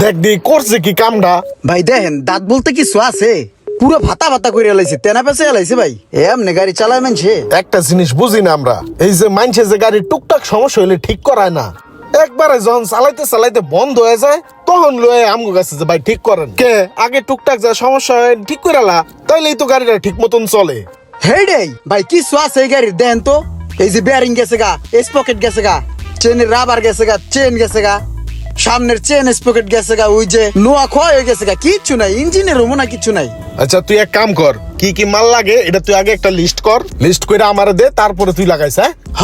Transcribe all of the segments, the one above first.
দেখ দি করছে কি কামটা? ভাই দেখেন দাঁত বলতে কিছু আছে। পুরো ভাতা ভাতা করে এলাইছে তেনা পেছে এলাইছে ভাই। এমনি গাড়ি চালায় মানছে। একটা জিনিস বুঝি না আমরা। এই যে মানছে যে গাড়ি টুকটাক সমস্যা হইলে ঠিক করায় না। একবারে যখন চালাইতে চালাইতে বন্ধ হয়ে যায় তখন লয়ে আমগো কাছে যে ভাই ঠিক করেন। কে? আগে টুকটাক যা সমস্যা হয় ঠিক করে লা তাইলেই তো গাড়িটা ঠিক মতন চলে। হেডে ভাই কিছু আছে এই গাড়ির দেন তো। এই যে বেয়ারিং গেছে গা স্পকেট গেছে গা চেনের রাবার গেছে গা চেন গেছে গা। সামনের চেন স্পকেট গেছে গা ওই যে নোয়া ক্ষয় হয়ে গেছে গা কিচ্ছু নাই ইঞ্জিনের মনে কিছু নাই। আচ্ছা তুই এক কাম কর কি কি মাল লাগে এটা তুই আগে একটা লিস্ট কর লিস্ট করে আমারে দে তারপরে তুই লাগাইছ হ্যাঁ? হ।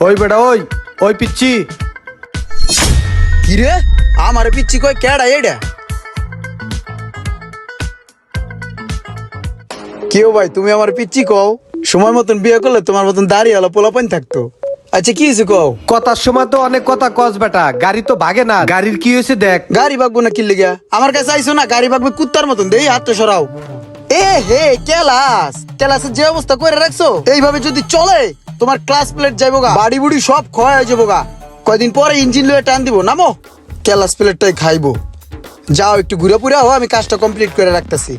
ওই বেটা ওই ওই পিচ্ছি। কি রে আমার পিচ্ছি কই কেডা এডা কেউ ভাই তুমি আমার পিচ্ছি কও? সময় মতন বিয়ে করলে তোমার মতন দাঁড়িয়ে হলো পোলাপান থাকতো। আচ্ছা কি হয়েছে কও? কথার সময় তো অনেক কথা কস বেটা গাড়ি তো ভাগে না। গাড়ির কি হয়েছে দেখ। গাড়ি বাগবো না কিনলে গিয়া? আমার কাছে আইসো না গাড়ি বাগবে কুত্তার মতন দেই হাত তো সরাও। এ হে কেলাস কেলাসের যে অবস্থা করে রাখছো এইভাবে যদি চলে তোমার ক্লাস প্লেট যাইবো গা। বাড়ি বুড়ি সব ক্ষয় হয়ে যাব গা। কয়দিন পরে ইঞ্জিন লয়ে টান দিব নামো। ক্লাস প্লেটটাই খাইবো। যাও একটু ঘুরে পুরে হো আমি কাজটা কমপ্লিট করে রাখতেছি।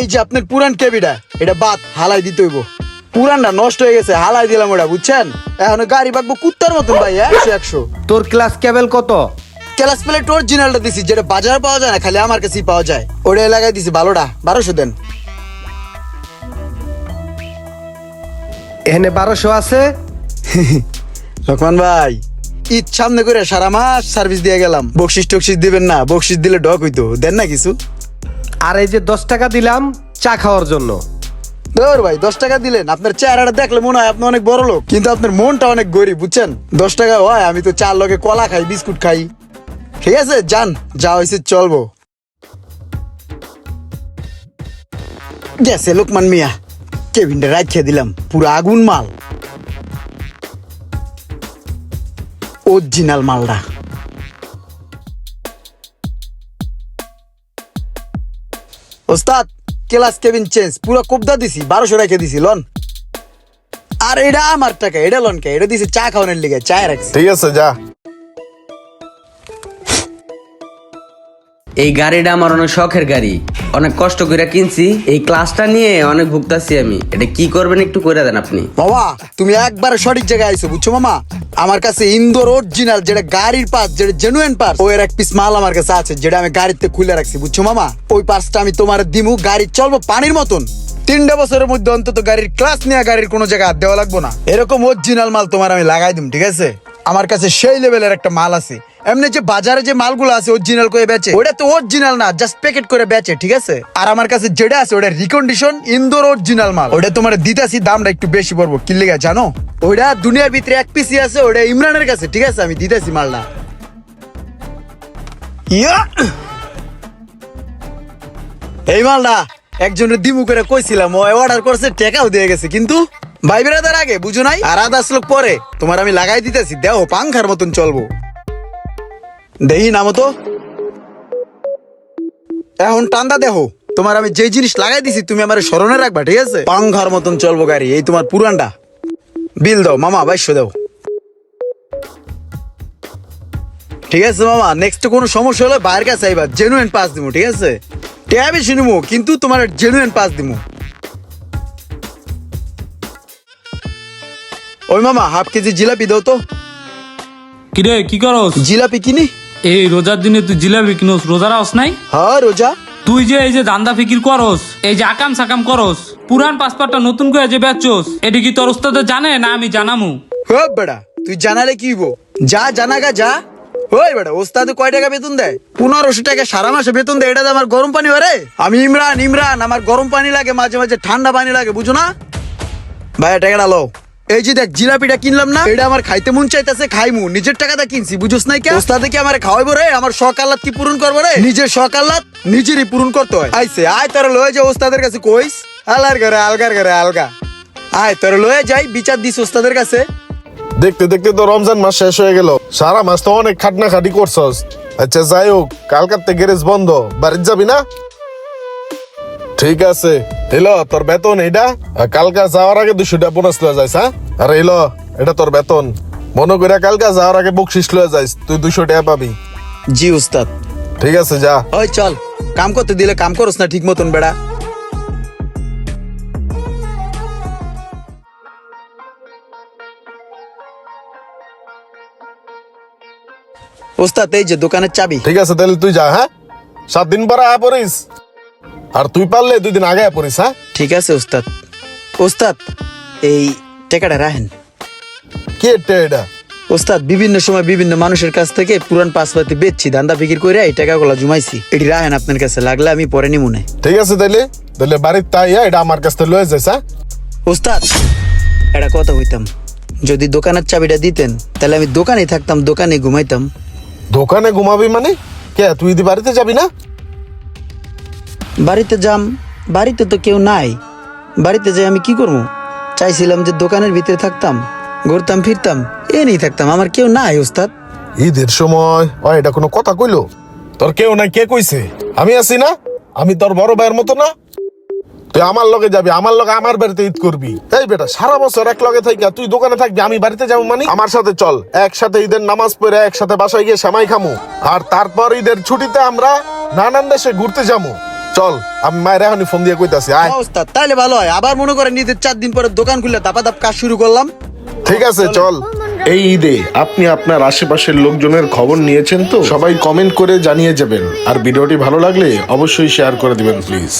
এই যে আপনার পুরান কেবিটা এটা বাদ হালাই দিতে হইব। পুরানটা নষ্ট হয়ে গেছে হালাই দিলাম ওটা বুঝছেন? এখন গাড়ি বাগবো কুত্তার মতন ভাই একশো একশো। তোর ক্লাস কেবল কত? ক্লাস প্লেট অরিজিনালটা দিছি যেটা বাজারে পাওয়া যায় না খালি আমার কাছেই পাওয়া যায়। ওটা লাগাই দিছি ভালোটা বারোশো দেন। এখানে বারোশো আছে? ভাই ঈদ সামনে করে সারা মাস সার্ভিস দিয়ে গেলাম। বকশিস টকশিস দিবেন না বকশিস দিলে ডক হইতো দেন না কিছু? আর এই যে দশ টাকা দিলাম, চা খাওয়ার জন্য। ধর ভাই, দশ টাকা দিলেন। আপনার চেহারাটা দেখলে মনে হয় আপনি অনেক বড় লোক, কিন্তু আপনার মনটা অনেক গরিব, বুঝছেন? দশ টাকা হয়, আমি তো চার লগে কলা খাই, বিস্কুট খাই। ঠিক আছে, যান, যা হয়েছে চলবো। গেছে লোকমান মিয়া। কেবিনটা রাখিয়ে দিলাম, পুরো আগুন মাল। অরিজিনাল মালটা। ওস্তাদ ক্লাস কেবিন চেঞ্জ পুরো কোবদা দিছি বারোশো রেখে দিছি লন। আর এটা আমার টাকা এটা লন কে? এটা দিছি চা খাওয়ানোর লিগে চায় রাখছি। ঠিক আছে যা। এই গাড়িটা আমার অনেক শখের গাড়ি। অনেক কষ্ট করে কিনছি, এই ক্লাসটা নিয়ে অনেক ভুগতাছি আমি। এটা কি করবেন একটু করে দেন আপনি। বাবা তুমি একবার সঠিক জায়গায় আইছো, বুঝছ মামা? আমার কাছে ইন্দোর অরিজিনাল যেটা গাড়ির পার্স যেটা জেনুইন পার্স ওই এক পিস মাল আমার কাছে আছে, যেটা আমি গাড়িতে খুলে রাখছি, বুঝছ মামা? ওই পার্সটা আমি তোমার দিমু গাড়ি চলবো পানির মতন। তিনটা বছরের মধ্যে অন্তত গাড়ির ক্লাস নিয়ে গাড়ির কোনো জায়গায় হাত দেওয়া লাগবো না। এরকম অরিজিনাল মাল তোমার আমি লাগাই দিম, ঠিক আছে? আমার কাছে সেই লেভেলের একটা মাল আছে। এমনি যে বাজারে যে মালগুলো আছে অরিজিনাল করে বেচে ওটা তো অরিজিনাল না জাস্ট প্যাকেট করে বেচে, ঠিক আছে? আর আমার কাছে যেটা আছে ওটা রিকন্ডিশন ইন্দোর অরিজিনাল মাল। ওটা তোমার দিতাছি, দামটা একটু বেশি পড়ব। কি লেগে, জানো? ওটা দুনিয়ার ভিতরে এক পিসি আছে ওটা ইমরানের কাছে, ঠিক আছে? আমি দিতেছি মালটা। ইয়া! এই মালটা একজনের দিমু করে কইছিলাম, ও অর্ডার করছে টাকাও দিয়ে গেছে, কিন্তু ভাই বেড়াদার আগে, বুঝো নাই? আর আধা শ্লোক পরে, তোমার আমি লাগাই দিতেছি দেও পাংখার মতন চলবো। দেহি নামো তো এখন টান্দা দেহো, তোমার আমি যে জিনিস লাগাই দিছি, তুমি আমার স্মরণে রাখবা, ঠিক আছে? পাংখার মতন চলবো গাড়ি, এই তোমার পুরানটা। বিল দাও, মামা বাইশ দাও। ঠিক আছে মামা নেক্সট কোনো সমস্যা হলে বাইরের কাছে আইবা জেনুইন পাস দিমু, ঠিক আছে? ট্যা বেশি নিমু কিন্তু তোমার জেনুইন পাস দিমু। ওই মামা হাফ কেজি জিলাপি দাও তো। কিরে কি করস? জিলাপি কিনি। এই রোজার দিনে তুই জিলাপি কিনোস রোজার আস নাই? হ্যাঁ রোজা। তুই যে এই যে দান্দা ফিকির করস এই যে আকাম সাকাম করস পুরান পাসপোর্টটা নতুন করে যে বেচছস এটা কি তোর ওস্তাদে জানে না আমি জানামু? হ্যাঁ বেড়া তুই জানালে কি হইবো? যা জানাগা যা। ওই বেটা ওস্তাদ কয় টাকা বেতন দেয়? পনেরোশো টাকা সারা মাসে বেতন দেয় এটা তো আমার গরম পানি ওরে আমি ইমরান ইমরান আমার গরম পানি লাগে মাঝে মাঝে ঠান্ডা পানি লাগে বুঝো না? ভাই টাকাটা লো এই যে দেখ জিলাপিটা কিনলাম না এটা আমার খাইতে মন চাইতেছে খাইমু। নিজের টাকাটা কিনছি বুঝোস নাই কে? ওস্তাদে কি আমার খাওয়াইবো রে আমার শখ আহ্লাদ কি পূরণ করব রে? নিজের শখ আহ্লাদ নিজেরই পূরণ করতে হয়। আইসে আয় তোর লয়ে যে ওস্তাদের কাছে কইস। আলার ঘরে আলগার ঘরে আলগা। আয় তোর লয়ে যাই বিচার দিস ওস্তাদের কাছে। দেখতে দেখতে তো রমজান মাস শেষ হয়ে গেল। সারা মাস তো অনেক খাটনা খাটি করছস। আচ্ছা যাই হোক কালকার থেকে গ্যারেজ বন্ধ। বাড়িতে যাবি না? ঠিক আছে। এলো তোর বেতন এটা কালকা যাওয়ার আগে দুশো টাকা বোনাস লয়ে যাইস হ্যাঁ? আর এলো এটা তোর বেতন। মনে করে কালকা যাওয়ার আগে বকশিস লয়ে যাইস তুই দুশো টাকা পাবি। জি উস্তাদ। ঠিক আছে যা। ওই চল। কাম করতে দিলে কাম করস না ঠিক মতন বেড়া। ওস্তাদ এই যে দোকানের চাবি। ঠিক আছে তাহলে তুই যা হ্যাঁ? সাত দিন পরে আয়া পড়িস। আর তুই পারলে দুই দিন আগে পড়িস হ্যাঁ? ঠিক আছে ওস্তাদ। ওস্তাদ এই টাকাটা রাখেন। কি এটা এটা? ওস্তাদ বিভিন্ন সময় বিভিন্ন মানুষের কাছ থেকে পুরান পাসপাতি বেচছি দান্দা ফিকির করে এই টাকাগুলো জমাইছি। এটি রাখেন আপনার কাছে লাগলে আমি পরে নিমুনে ঠিক আছে তাইলে তাহলে বাড়ির তাই হ্যাঁ, এটা আমার কাছ থেকে লয়ে যাইস হ্যাঁ? ওস্তাদ এটা কথা হইতাম যদি দোকানের চাবিটা দিতেন তাহলে আমি দোকানে থাকতাম দোকানে ঘুমাইতাম। দোকানে ঘুমাবি মানে? কে তুই যদি বাড়িতে যাবি না? বাড়িতে যাম, বাড়িতে তো কেউ নাই। বাড়িতে যাই আমি কি করব? চাইছিলাম যে দোকানের ভিতরে থাকতাম, ঘুরতাম, ফিরতাম, এ নিয়ে থাকতাম। আমার কেউ নাই, ওস্তাদ। ঈদের সময় ও এটা কোনো কথা কইলো? তোর কেউ নাই, কে কইছে? আমি আছি না? আমি তোর বড় ভাইয়ের মতো না? তুই আমার লগে যাবি, আমার লগে আমার বাড়িতে ঈদ করবি। এই বেটা, সারা বছর এক লগে থাকি তুই দোকানে থাকবি, আমি বাড়িতে যাব মানে? আমার সাথে চল, একসাথে ঈদের নামাজ পড়ে, একসাথে বাসায় গিয়ে সামাই খামু। আর তারপর ঈদের ছুটিতে আমরা নানান দেশে ঘুরতে যাব। চল আমি মায়ের এখনই ফোন দিয়ে কইতাছি আয়। ওস্তাদ তাইলে ভালো হয়। আবার মনে করেন ঈদের চার দিন পরে দোকান খুললে দাপা দাপ কাজ শুরু করলাম। ঠিক আছে চল। এই ঈদে আপনি আপনার আশেপাশের লোকজনের খবর নিয়েছেন তো? সবাই কমেন্ট করে জানিয়ে যাবেন। আর ভিডিওটি ভালো লাগলে অবশ্যই শেয়ার করে দিবেন প্লিজ